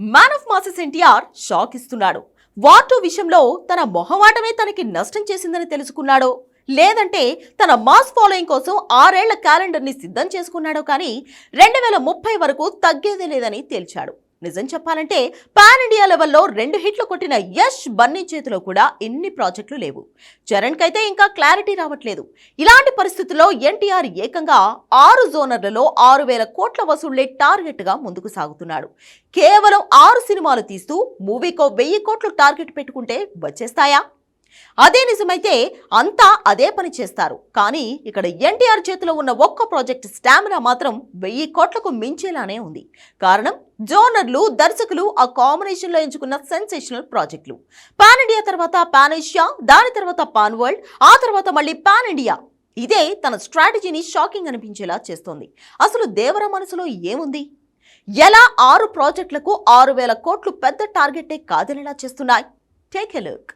Man of masses NTR shock ఇస్తున్నాడు war two విషయంలో తన మొహమాటమే తనకి నష్టం చేసిందని తెలుసుకున్నాడో. లేదంటే తన మాస్ ఫాలోయింగ్ కోసం ఆరేళ్ళ క్యాలెండర్ని సిద్ధం చేసుకున్నాడో కానీ రెండు వేల ముప్పై వరకు తగ్గేదే లేదని తేల్చాడు. నిజం చెప్పాలంటే పాన్ ఇండియా లెవెల్లో రెండు హిట్లు కొట్టిన యష్ బన్నీ చేతిలో కూడా ఎన్ని ప్రాజెక్టులు లేవు. చరణ్కి అయితే ఇంకా క్లారిటీ రావట్లేదు. ఇలాంటి పరిస్థితుల్లో ఎన్టీఆర్ ఏకంగా ఆరు జోనర్లలో ఆరు వేల కోట్ల వసూళ్ళే టార్గెట్గా ముందుకు సాగుతున్నాడు. కేవలం ఆరు సినిమాలు తీస్తూ మూవీకో వెయ్యి కోట్లు టార్గెట్ పెట్టుకుంటే వచ్చేస్తాయా? అదే నిజమైతే అంతా అదే పని చేస్తారు. కానీ ఇక్కడ ఎన్టీఆర్ చేతిలో ఉన్న ఒక్క ప్రాజెక్ట్ స్టామినా మాత్రం వెయ్యి కోట్లకు మించేలానే ఉంది. కారణం జోనర్లు దర్శకులు ఆ కాంబినేషన్లో ఎంచుకున్న సెన్సేషనల్ ప్రాజెక్టులు. పాన్ ఇండియా తర్వాత పాన్ ఏషియా దాని తర్వాత పాన్ వరల్డ్ ఆ తర్వాత మళ్ళీ పాన్ ఇండియా. ఇదే తన స్ట్రాటజీని షాకింగ్ అనిపించేలా చేస్తోంది. అసలు దేవర మనసులో ఏముంది? ఎలా ఆరు ప్రాజెక్టులకు ఆరు వేల కోట్లు పెద్ద టార్గెటే కాదనేలా చేస్తున్నాయి? Take a look.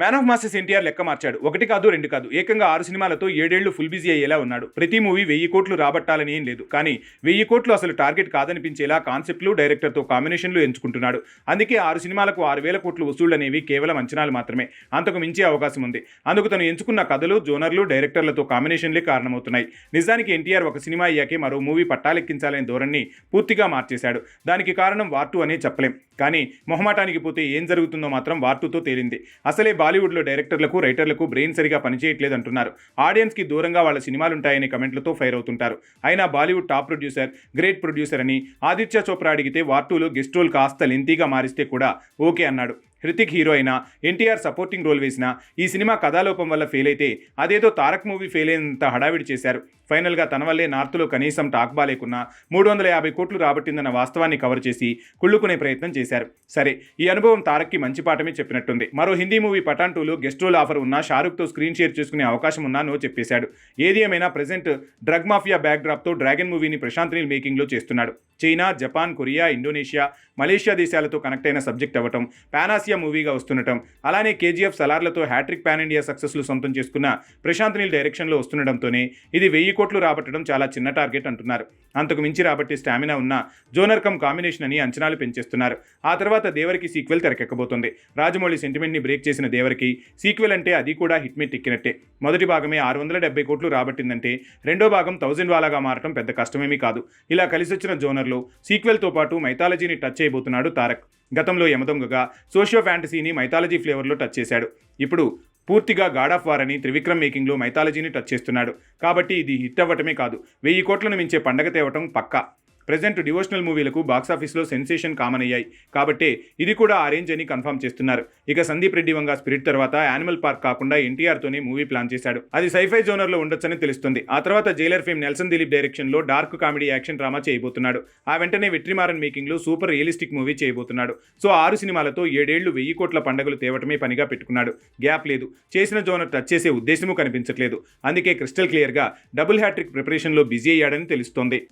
Man of masses NTR లెక్క మార్చాడు. ఒకటి కాదు రెండు కాదు. ఏకంగా ఆరు సినిమాలతో ఏడేళ్ళు ఫుల్ బిజీ అయ్యేలా ఉన్నాడు. ప్రతి మూవీ వెయ్యి కోట్లు రాబట్టాలని ఏం లేదు. కానీ వెయ్యి కోట్లు అసలు టార్గెట్ కాదనిపించేలా కాన్సెప్ట్లు డైరెక్టర్తో కాంబినేషన్లు ఎంచుకుంటున్నాడు. అందుకే ఆరు సినిమాలకు ఆరు వేల కోట్లు వసూళ్ళు అనేవి కేవలం అంచనాలు మాత్రమే. అంతకు మించే అవకాశం ఉంది. అందుకు తను ఎంచుకున్న కథలు జోనర్లు డైరెక్టర్లతో కాంబినేషన్లే కారణమవుతున్నాయి. నిజానికి ఎన్టీఆర్ ఒక సినిమా అయ్యాకే మరో మూవీ పట్టాలెక్కించాలనే ధోరణి పూర్తిగా మార్చేశాడు. దానికి కారణం వార్టు అనే చెప్పలేం. కానీ మొహమాటానికి పోతే ఏం జరుగుతుందో మాత్రం వార్టుతో తేలింది. అసలే బాలీవుడ్లో డైరెక్టర్లకు రైటర్లకు బ్రెయిన్ సరిగా పనిచేయట్లేదు అంటున్నారు. ఆడియన్స్కి దూరంగా వాళ్ళ సినిమాలుంటాయనే కమెంట్లతో ఫైర్ అవుతుంటారు. అయినా Bollywood top producer great producer అని ఆదిత్య చోప్రా అడిగితే వార్టూలో గెస్ట్ రోల్ కాస్త లెంతీగా మారిస్తే కూడా ఓకే అన్నాడు. హృతిక్ హీరో అయినా ఎన్టీఆర్ సపోర్టింగ్ రోల్ వేసినా ఈ సినిమా కథాలోపం వల్ల ఫెయిల్ అయితే అదేదో తారక్ మూవీ ఫెయిల్ అయినంత హడావిడి చేశారు. ఫైనల్గా తన వల్లే నార్త్లో కనీసం టాక్ బాలేకున్నా మూడు వందల యాభై కోట్లు రాబట్టిందన్న వాస్తవాన్ని కవర్ చేసి కుళ్ళుకునే ప్రయత్నం చేశారు. సరే ఈ అనుభవం తారక్కి మంచి పాఠమే చెప్పినట్టుంది. మరో హిందీ మూవీ పఠాన్ టూలో గెస్ట్ రోల్ ఆఫర్ ఉన్నా షారుఖ్తో స్క్రీన్ షేర్ చేసుకునే అవకాశం ఉన్నా నో చెప్పేశాడు. ఏది ఏమైనా ప్రజెంట్ డ్రగ్ మాఫియా బ్యాక్ డ్రాప్తో డ్రాగన్ మూవీని ప్రశాంత్ నీల్ మేకింగ్లో చేస్తున్నాడు. China Japan Korea Indonesia Malaysia దేశాలతో కనెక్ట్ అయిన సబ్జెక్ట్ అవ్వటం పానాసియా మూవీగా వస్తుండటం అలానే కేజీఎఫ్ సలార్లతో హ్యాట్రిక్ పాన్ ఇండియా సక్సెస్లు సొంతం చేసుకున్న ప్రశాంత్ నీల్ డైరెక్షన్లో వస్తుండటంతోనే ఇది వెయ్యి కోట్లు రాబట్టడం చాలా చిన్న టార్గెట్ అంటున్నారు. అంతకు మించి రాబట్టి స్టామినా ఉన్న జోనర్ కమ్ కాంబినేషన్ అని అంచనాలు పెంచేస్తున్నారు. ఆ తర్వాత దేవరికి సీక్వెల్ తెరకెక్కబోతుంది. రాజమౌళి సెంటిమెంట్ని బ్రేక్ చేసిన దేవరికి సీక్వెల్ అంటే అది కూడా హిట్ మీద ఎక్కినట్టే మొదటి భాగమే ఆరు వందల డెబ్బై కోట్లు రాబట్టిందంటే రెండో భాగం థౌజండ్ వాలాగా మారటం పెద్ద కష్టమేమీ కాదు. ఇలా కలిసొచ్చిన జోనర్లో సీక్వెల్తో పాటు మైథాలజీని టచ్ చేయబోతున్నాడు తారక్. గతంలో యమదొంగగా సోషియో ఫ్యాంటసీని మైథాలజీ ఫ్లేవర్లో టచ్ చేశాడు. ఇప్పుడు పూర్తిగా గాడ్ ఆఫ్ వార్ అని త్రివిక్రమ్ మేకింగ్లో మైథాలజీని టచ్ చేస్తున్నాడు. కాబట్టి ఇది హిట్ అవ్వటమే కాదు. వెయ్యి కోట్లను మించే పండగ తేవటం పక్కా. ప్రజెంట్ డివోషనల్ మూవీలకు బాక్సాఫీస్లో సెన్సేషన్ కామన్ అయ్యాయి. కాబట్టి ఇది కూడా ఆ రేంజ్ అని కన్ఫర్మ్ చేస్తున్నారు. ఇక సందీప్ రెడ్డి వంగ స్పిరిట్ తర్వాత యానిమల్ పార్క్ కాకుండా ఎన్టీఆర్తోనే మూవీ ప్లాన్ చేశాడు. అది సైఫై జోనర్లో ఉండొచ్చని తెలుస్తుంది. ఆ తర్వాత జైలర్ ఫేమ్ నెల్సన్ దిలీప్ డైరెక్షన్లో డార్క్ కామెడీ యాక్షన్ డ్రామా చేయబోతున్నాడు. ఆ వెంటనే వెట్రిమారన్ మేకింగ్లో సూపర్ రియలిస్టిక్ మూవీ చేయబోతున్నాడు. సో ఆరు సినిమాలతో ఏడేళ్ళు వెయ్యి కోట్ల పండగలు తేవటమే పనిగా పెట్టుకున్నాడు. గ్యాప్ లేదు. చేసిన జోనర్ టచ్ చేసే ఉద్దేశము కనిపించట్లేదు. అందుకే క్రిస్టల్ క్లియర్గా డబుల్ హ్యాట్రిక్ ప్రిపరేషన్లో బిజీ అయ్యాడని తెలుస్తోంది.